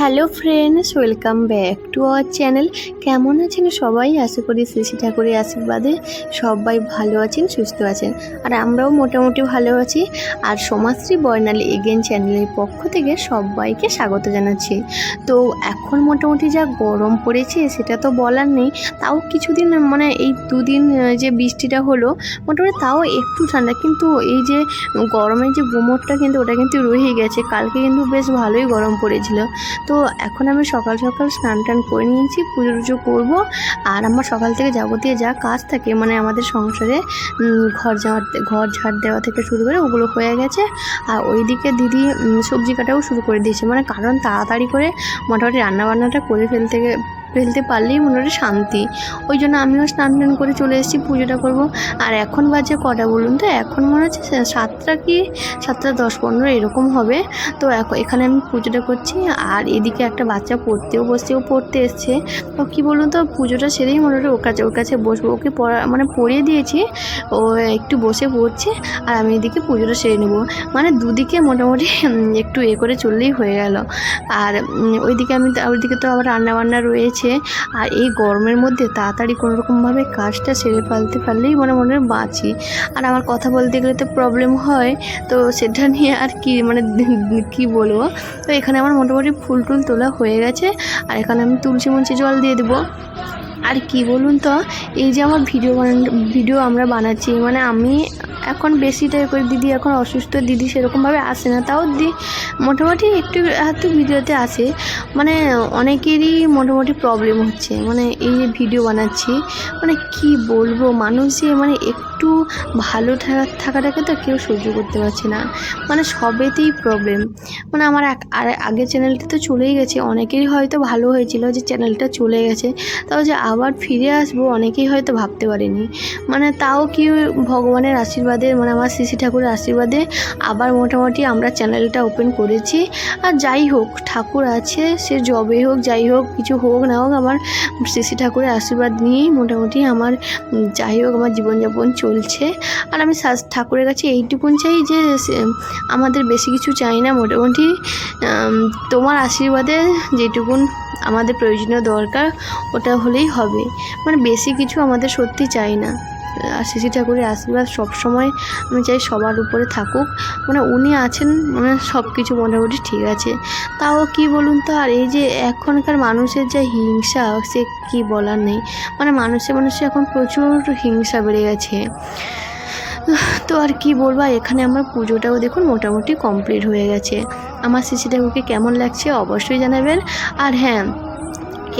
Hello friends, welcome back to our channel. কেমন আছেন সবাই? আশা করি শ্রী ঠাকুরের আশীর্বাদে সবাই ভালো আছেন, সুস্থ আছেন। আর আমরাও মোটামুটি ভালো আছি। আর সমাজশ্রী বর্ণালী এগেন চ্যানেলের পক্ষ থেকে সবাইকে স্বাগত জানাচ্ছি। তো এখন মোটামুটি যা গরম পড়েছে, সেটা তো বলার নেই। তাও কিছুদিন মানে এই দুদিন যে বৃষ্টিটা হলো, মোটামুটি তাও একটু ঠান্ডা। কিন্তু এই যে গরমের যে গুমোটটা, কিন্তু ওটা কিন্তু রয়ে গেছে। কালকে কিন্তু বেশ ভালোই গরম পড়েছিল। তো এখন আমি সকাল সকাল স্নান টান করে নিয়েছি, পুজো টুজো করব। আর আমার সকাল থেকে যাবতীয় যা কাজ থাকে মানে আমাদের সংসারে ঘর ঝাড় ঘর ঝাড় দেওয়া থেকে শুরু করে ওগুলো হয়ে গেছে। আর ওইদিকে দিদি সবজি কাটাও শুরু করে দিয়েছে। মানে কারণ তাড়াতাড়ি করে মোটামুটি রান্নাবান্নাটা করে ফেলতে ফেলতে পারলেই মোটামুটি শান্তি। ওই জন্য আমিও স্নান টান করে চলে এসেছি, পুজোটা করব। আর এখন বাজে কটা বলুন তো? এখন মনে হচ্ছে সাতটা কি? সাতটা দশ পনেরো এরকম হবে। তো এখন আমি পুজোটা করছি। আর এদিকে একটা বাচ্চা পড়তেও বসছে, ও পড়তে এসছে। তো কী বলুন তো, পুজোটা সেরেই মোটামুটি ওর কাছে ওর কাছে বসবো। ওকে পড়া মানে পড়িয়ে দিয়েছি। ও একটু বসে পড়ছে। আর আমি এদিকে পুজোটা সেরে নেব। মানে দুদিকে মোটামুটি একটু এ করে চললেই হয়ে গেল। আর ওইদিকে আমি ওইদিকে তো আবার রান্নাবান্না রয়েছে। আর এই গরমের মধ্যে তাড়াতাড়ি কোনোরকমভাবে কাজটা সেরে ফেলতে পারলেই মনে মনে বাঁচি। আর আমার কথা বলতে গেলে তো প্রবলেম হয়। তো সেটা নিয়ে আর কি মানে কি বলব? তো এখানে আমার মোটামুটি ফুল টুল তোলা হয়ে গেছে। আর এখানে আমি তুলসী মুলসি জল দিয়ে দেবো। আর কি বলুন তো? এই যে আমার ভিডিও বানান ভিডিও আমরা বানাচ্ছি মানে আমি এখন বেশিটাই করে দিদি, এখন অসুস্থ দিদি সেরকমভাবে আসে না। তাও দিদি মোটামুটি একটু হাতে ভিডিওতে আসে। মানে অনেকেরই মোটামুটি প্রবলেম হচ্ছে। মানে এই যে ভিডিও বানাচ্ছি মানে কি বলব? মানুষ যে মানে একটু ভালো থাকা- থাকাটাকে তো কেউ সহ্য করতে পারছে না। মানে সবেতেই প্রবলেম মানে আমার আর আগের চ্যানেলটা তো চলেই গেছে। অনেকেরই হয়তো ভালো হয়েছিল যে চ্যানেলটা চলে গেছে। তাও যে আবার ফিরে আসব, অনেকেই হয়তো ভাবতে পারেনি। মানে তাও কি ভগবানের আশীর্বাদে মানে আমার শ্রী ঠাকুরের আশীর্বাদে আবার মোটামুটি আমরা চ্যানেলটা ওপেন করেছি। আর যাই হোক, ঠাকুর আছে, সে জবে হোক, যাই হোক, কিছু হোক না হোক, আমার শ্রী ঠাকুরের আশীর্বাদ নিয়েই মোটামুটি আমার যাই হোক, আমার জীবনযাপন চলছে। আর আমি ঠাকুরের কাছে এইটুকুন চাই যে আমাদের বেশি কিছু চাই না মোটামুটি। তোমার আশীর্বাদে যেটুকুন আমাদের প্রয়োজনীয় দরকার, ওটা হলেই হবে। মানে বেশি কিছু আমাদের সত্যি চাই না। আর শ্রী ঠাকুরের আশীর্বাদ সবসময় আমি চাই সবার উপরে থাকুক। মানে উনি আছেন মানে সব কিছু মোটামুটি ঠিক আছে। তাও কি বলুন তো, আর এই যে এখনকার মানুষের যে হিংসা, সে কি বলার নেই। মানে মানুষে মানুষে এখন প্রচুর হিংসা বেড়ে গেছে। তো আর কি বলব এখানে আমার পুজোটাও দেখুন মোটামুটি কমপ্লিট হয়ে গেছে। আমার শিশি ঠাকুরকে কেমন লাগছে অবশ্যই জানাবেন। আর হ্যাঁ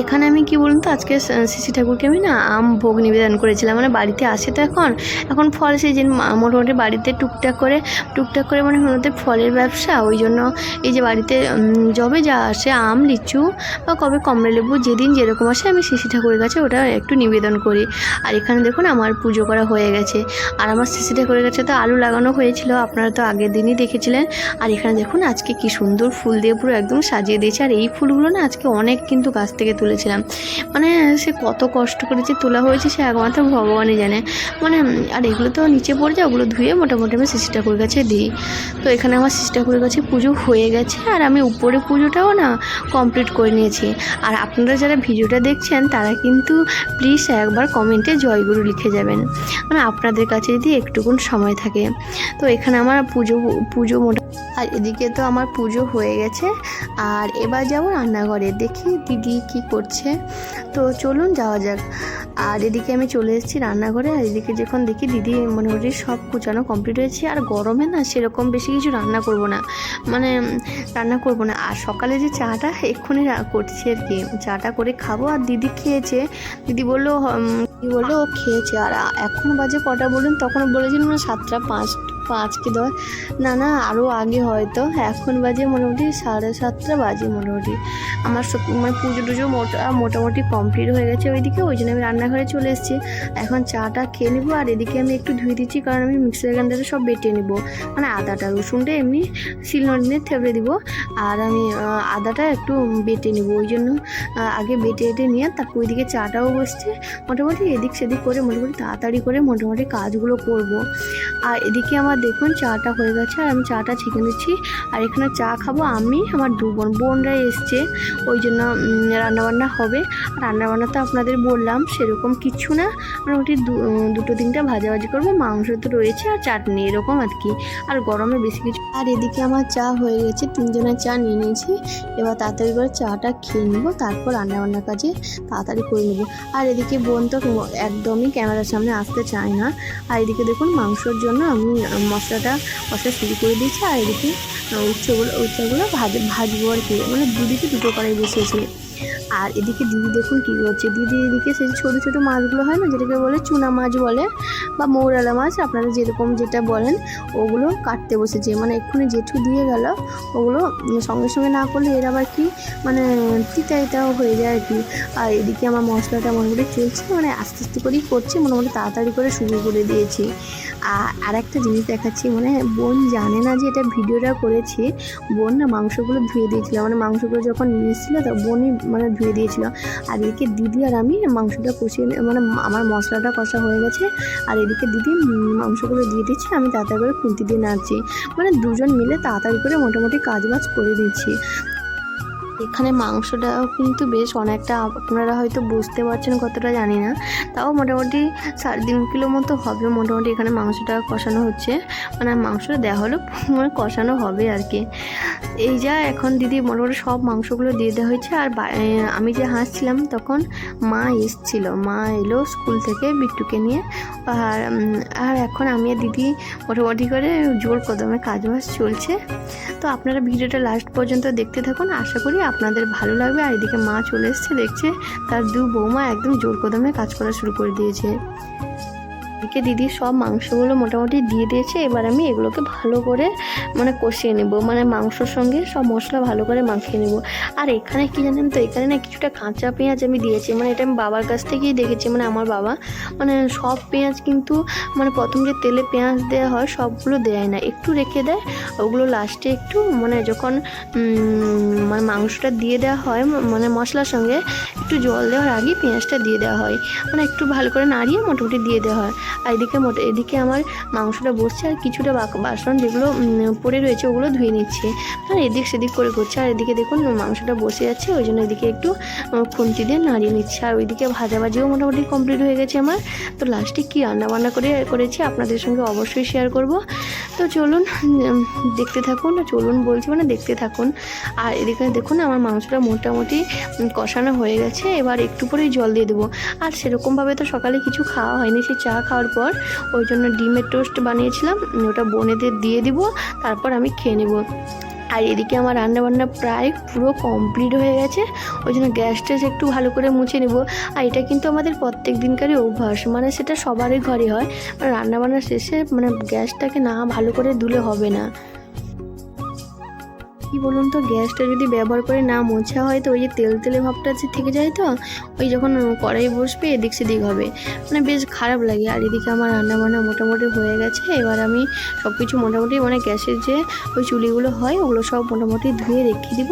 এখানে আমি কি বলুন তো, আজকে শিশি ঠাকুরকে আমি না আম ভোগ নিবেদন করেছিলাম। মানে বাড়িতে আসে তো এখন এখন ফল সিজন মোটামুটি বাড়িতে টুকটাক করে টুকটাক করে মানে ওদের ফলের ব্যবসা। ওই জন্য এই যে বাড়িতে যবে যা আসে, আম, লিচু বা কবে কমলা লেবু যেদিন যেরকম আসে, আমি শিশি ঠাকুরের কাছে ওটা একটু নিবেদন করি। আর এখানে দেখুন আমার পুজো করা হয়ে গেছে। আর আমার শিশি ঠাকুরের কাছে তো আলু লাগানো হয়েছিল, আপনারা তো আগের দিনই দেখেছিলেন। আর এখানে দেখুন আজকে কি সুন্দর ফুল দিয়ে পুরো একদম সাজিয়ে দিয়েছে। আর এই ফুলগুলো না আজকে অনেক কিন্তু গাছ থেকে তুলেছিলাম মানে সে কত কষ্ট করেছে তোলা হয়েছে, সে একমাত্র ভগবানই জানে। মানে আর এগুলো তো নিচে পড়ে যায়, ওগুলো ধুয়ে মোটামুটি আমি শিশি ঠাকুরের কাছে দিই। তো এখানে আমার শিশি ঠাকুরের কাছে পুজো হয়ে গেছে, আর আমি উপরে পুজোটাও না কমপ্লিট করে নিয়েছি। আর আপনারা যারা ভিডিওটা দেখছেন, তারা কিন্তু প্লিজ একবার কমেন্টে জয়গুরু লিখে যাবেন। মানে আপনাদের কাছে যদি একটুকুন সময় থাকে। তো এখানে আমার পুজো পুজো মোটা আর এদিকে তো আমার পুজো হয়ে গেছে। আর এবার যাব রান্নাঘরে, দেখি দিদি কি করছে। তো চলুন যাওয়া যাক। আর এদিকে আমি চলে এসেছি রান্নাঘরে, আর এদিকে যখন দেখি দিদি মোটামুটি সব কুচানো কমপ্লিট হয়েছে, আর গরমে না সেরকম বেশি কিছু রান্না করব না। মানে রান্না করব না। আর সকালে যে চাটা এক্ষুনি করছি আর কি। চাটা করে খাব, আর দিদি খেয়েছে। দিদি বলল কি বলল? ও খেয়েছে। আর এখন বাজে কটা বলুন? তখন বলেছিলাম না সাতটা পাঁচ পাঁচ কি দশ না না আরও আগে হয়তো। এখন বাজে মোটামুটি সাড়ে সাতটা বাজে মোটামুটি। আমার সব মানে পুজো টুজো মোটা, মোটামুটি কমপ্লিট হয়ে গেছে ওইদিকে, ওই জন্য আমি রান্নাঘরে চলে এসেছি। এখন চাটা খেয়ে নেব, আর এদিকে আমি একটু ধুয়ে দিচ্ছি, কারণ আমি মিক্সার গ্রাইন্ডারে সব বেটে নেব। মানে আদাটা, রসুনটা এমনি শিলনোড়িনে থেবড়ে দিব, আর আমি আদাটা একটু বেটে নেব। ওই জন্য আগে বেটে বেটে নিয়ে তারপর ওইদিকে চাটাও বসছে। মোটামুটি এদিক সেদিক করে, মোটামুটি তাড়াতাড়ি করে মোটামুটি কাজগুলো করব। আর এদিকে আমার দেখুন চাটা হয়ে গেছে আর আমি চাটা ছেঁকে নিচ্ছি। আর এখানে চা খাব আমি, আমার দু বোন বোনরা এসছে। ওই জন্য রান্নাবান্না হবে। রান্নাবান্না তো আপনাদের বললাম, সেরকম কিচ্ছু না। মোটামুটি দুটো তিনটা ভাজাভাজি করব। মাংস তো রয়েছে আর চাটনি এরকম আর কি। আর গরমে বেশি কিছু আর এদিকে আমার চা হয়ে গেছে, তিনজনের চা নিয়ে নিয়েছি। এবার তাড়াতাড়ি করে চাটা খেয়ে নেব, তারপর রান্নাবান্নার কাজে তাড়াতাড়ি করে নেব। আর এদিকে বোন তো একদমই ক্যামেরার সামনে আসতে চায় না। আর এদিকে দেখুন মাংসর জন্য আমি মশলাটা মশলা শুরু করে দিয়েছি আর এদিকে উচ্চগুলো উচ্চগুলো ভাজ ভাজবো আর কি। মানে দুদিকে দুটো কড়াই বসিয়েছি। আর এদিকে দিদি দেখুন কী করছে? দিদি এদিকে সেই ছোটো ছোটো মাছগুলো হয় না, যেটাকে বলে চুনা মাছ বলে, বা মৌরালা মাছ, আপনারা যেরকম যেটা বলেন, ওগুলো কাটতে বসেছে। মানে এক্ষুনি জেঠু দিয়ে গেল, ওগুলো সঙ্গে সঙ্গে না করলে এর আবার কি মানে তিতা তিতাও হয়ে যায় আর কি। আর এদিকে আমার মশলাটা মনে মোটামুটি চলছে মানে আস্তে আস্তে করেই করছি, মোটামুটি তাড়াতাড়ি করে শুরু করে দিয়েছি। আর একটা জিনিস দেখাচ্ছি মানে বোন জানে না যে এটা ভিডিওটা করেছি, বোন না মাংসগুলো ধুয়ে দিয়েছিল। মানে মাংসগুলো যখন নিয়ে এসেছিল, তো বোনই মানে ধুয়ে দিয়েছিল। আর এদিকে দিদি আর আমি মাংসটা কষিয়ে মানে আমার মশলাটা কষা হয়ে গেছে। আর এদিকে দিদি মাংসগুলো দিয়ে দিচ্ছি, আমি তাড়াতাড়ি করে খুন্তি দিয়ে নাড়ছি। মানে দুজন মিলে তাড়াতাড়ি করে মোটামুটি কাজ বাজ করে দিচ্ছি এখানে মাংসটাও কিন্তু বেশ অনেকটা আপনারা হয়তো বুঝতে পারছেন কতটা জানি না। তাও মোটামুটি সাড়ে তিন কিলো মতো হবে মোটামুটি এখানে মাংসটা কষানো হচ্ছে। মানে মাংসটা দেওয়া হলো মানে কষানো হবে আর কি। এই যা এখন দিদি মোটামুটি সব মাংসগুলো দিয়ে দেওয়া হয়েছে। আর আমি যে হাসছিলাম তখন মা এসছিল। মা এলো স্কুল থেকে বিট্টুকে নিয়ে। আর আর এখন আমি আর দিদি মোটামুটি করে জোর কদমে কাজ বাজ চলছে। তো আপনারা ভিডিওটা লাস্ট পর্যন্ত দেখতে থাকুন। আশা করি আপনাদের ভালো লাগবে। আর এদিকে মা চলে এসছে, দেখছে তার দু বৌমা একদম জোর কদমে কাজ করা শুরু করে দিয়েছে। এদিকে দিদি সব মাংসগুলো মোটামুটি দিয়ে দিয়েছে, এবার আমি এগুলোকে ভালো করে মানে কষিয়ে নেব। মানে মাংসর সঙ্গে সব মশলা ভালো করে মাখিয়ে নেব। আর এখানে কি জানেন তো, এখানে না কিছুটা কাঁচা পেঁয়াজ আমি দিয়েছি। মানে এটা আমি বাবার কাছ থেকেই দেখেছি মানে আমার বাবা। মানে সব পেঁয়াজ কিন্তু মানে প্রথম যে তেলে পেঁয়াজ দেওয়া হয়, সবগুলো দেয় না। একটু রেখে দেয়, ওগুলো লাস্টে একটু মানে যখন মানে মাংসটা দিয়ে দেওয়া হয় মানে মশলার সঙ্গে একটু জল দেওয়ার আগেই পেঁয়াজটা দিয়ে দেওয়া হয়। মানে একটু ভালো করে নাড়িয়ে মোটামুটি দিয়ে দেওয়া হয়। আর এদিকে মোটা, এদিকে আমার মাংসটা বসছে আর কিছুটা বাসন যেগুলো পড়ে রয়েছে ওগুলো ধুয়ে নিচ্ছে। আর এদিক সেদিক করে করছে আর এদিকে দেখুন, মাংসটা বসে যাচ্ছে ওই জন্য এদিকে একটু খুন্তি দিয়ে নাড়িয়ে নিচ্ছে। আর ওইদিকে ভাজাভাজিও মোটামুটি কমপ্লিট হয়ে গেছে আমার। তো লাস্টে কী রান্নাবান্না করে, করেছি আপনাদের সঙ্গে অবশ্যই শেয়ার করব। তো চলুন দেখতে থাকুন। চলুন বলছি মানে দেখতে থাকুন। আর এদিকে দেখুন, আমার মাংসটা মোটামুটি কষানো হয়ে গেছে। এবার একটু পরেই জল দিয়ে দেবো। আর সেরকমভাবে তো সকালে কিছু খাওয়া হয়নি। সেই চা খাওয়ার পর ওই জন্য ডিমের টোস্ট বানিয়েছিলাম ওটা বোনেদের দিয়ে দিব, তারপর আমি খেয়ে নেব। আর এদিকে আমার রান্নাবান্না প্রায় পুরো কমপ্লিট হয়ে গেছে, ওই জন্য গ্যাস ট্যাস একটু ভালো করে মুছে নেব। আর এটা কিন্তু আমাদের প্রত্যেক দিনকারই অভ্যাস মানে সেটা সবারই ঘরে হয়। রান্নাবান্না শেষে মানে গ্যাসটাকে না ভালো করে ধুলে হবে না। কি বলুন তো, গ্যাসটা যদি ব্যবহার করে না মোছা হয় তো ওই যে তেল তেলে ভাবটা যে থেকে যায় তো, ওই যখন কড়াই বসবে এদিক সেদিক হবে। মানে বেশ খারাপ লাগে। আর এদিকে আমার রান্না বান্না মোটামুটি হয়ে গেছে। এবার আমি সব কিছু মোটামুটি মানে গ্যাসের যে ওই চুলিগুলো হয়, ওগুলো সব মোটামুটি ধুয়ে রেখে দিব।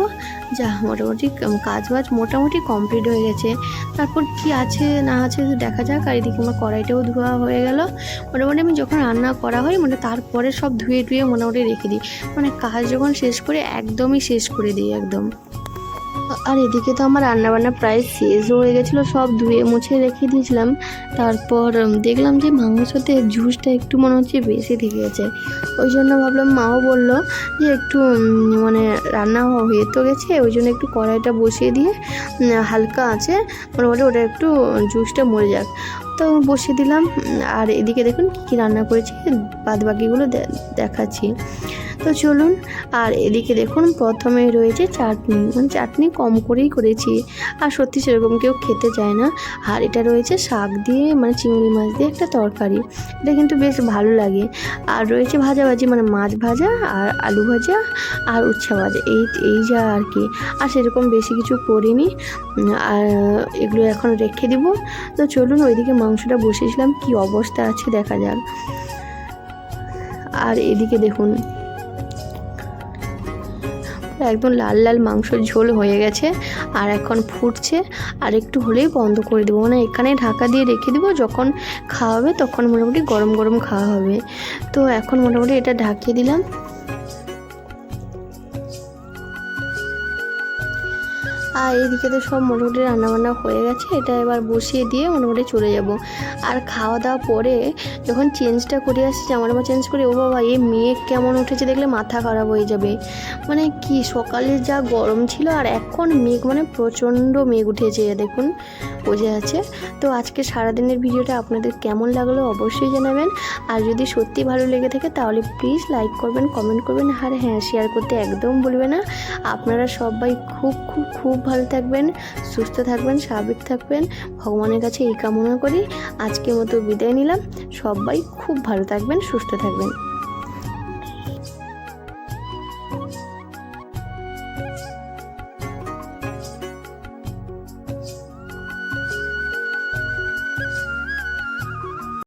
যা মোটামুটি কাজ বাজ মোটামুটি কমপ্লিট হয়ে গেছে। তারপর কি আছে, না আছে দেখা যাক। আর এদিকে আমার কড়াইটাও ধোয়া হয়ে গেল। মোটামুটি আমি যখন রান্না করা হয় মানে তারপরে সব ধুয়ে ধুয়ে মোটামুটি রেখে দিই। মানে কাজ যখন শেষ করে একদমই শেষ করে দিই, একদম। আর এদিকে তো আমার রান্নাবান্না প্রায় শেষ হয়ে গেছিল, সব ধুয়ে মুছে রেখে দিয়েছিলাম। তারপর দেখলাম যে মাংসতে জুসটা একটু মনে হচ্ছে বেশি থেকে গেছে। ওই জন্য ভাবলাম মাও বলল যে একটু মানে রান্না হয়ে তো গেছে, ওই জন্য একটু কড়াইটা বসিয়ে দিয়ে হালকা আছে, মোটামুটি ওটা একটু জুসটা মরে যাক। তো বসিয়ে দিলাম। আর এদিকে দেখুন কী কী রান্না করেছি বাদ বাকিগুলো দেখাচ্ছি। তো চলুন, আর এদিকে দেখুন প্রথমে রয়েছে চাটনি। মানে চাটনি কম করেই করেছি, আর সত্যি সেরকম কেউ খেতে চায় না। আর এটা রয়েছে শাক দিয়ে মানে চিংড়ি মাছ দিয়ে একটা তরকারি। এটা কিন্তু বেশ ভালো লাগে। আর রয়েছে ভাজাভাজি মানে মাছ ভাজা, আর আলু ভাজা, আর উচ্ছা ভাজা। এই এই যা আর কি। আর সেরকম বেশি কিছু করিনি। আর এগুলো এখন রেখে দিব। তো চলুন ওইদিকে মাংসটা বসিয়েছিলাম, কি অবস্থা আছে দেখা যাক। আর এদিকে দেখুন, একদম লাল লাল মাংসর ঝোল হয়ে গেছে, আর এখন ফুটছে, আর একটু হলেই বন্ধ করে দেবো। মানে এখানে ঢাকা দিয়ে রেখে দেবো, যখন খাওয়া হবে তখন মোটামুটি গরম গরম খাওয়া হবে। তো এখন মোটামুটি এটা ঢাকিয়ে দিলাম। আর এদিকে তো সব মোটামুটি রান্নাবান্না হয়ে গেছে, এটা এবার বসিয়ে দিয়ে মোটামুটি চলে যাব। আর খাওয়া দাওয়া পরে যখন চেঞ্জটা করে আসছি, জামা টামা চেঞ্জ করে, ও বাবা, এই মেঘ কেমন উঠেছে দেখলে মাথা খারাপ হয়ে যাবে। মানে কি, সকালে যা গরম ছিল আর এখন মেঘ মানে প্রচণ্ড মেঘ উঠেছে, দেখুন, বোঝা যাচ্ছে। তো আজকে সারাদিনের ভিডিওটা আপনাদের কেমন লাগল অবশ্যই জানাবেন। আর যদি সত্যি ভালো লেগে থাকে তাহলে প্লিজ লাইক করবেন কমেন্ট করবেন। আর হ্যাঁ শেয়ার করতে একদম বলবে না। আপনারা সবাই খুব খুব খুব ভালো থাকবেন, সুস্থ থাকবেন, স্বাভাবিক থাকবেন। ভগবানের কাছে এই কামনা করি। আজকের মতো বিদায় নিলাম। সবাই খুব ভালো থাকবেন, সুস্থ থাকবেন।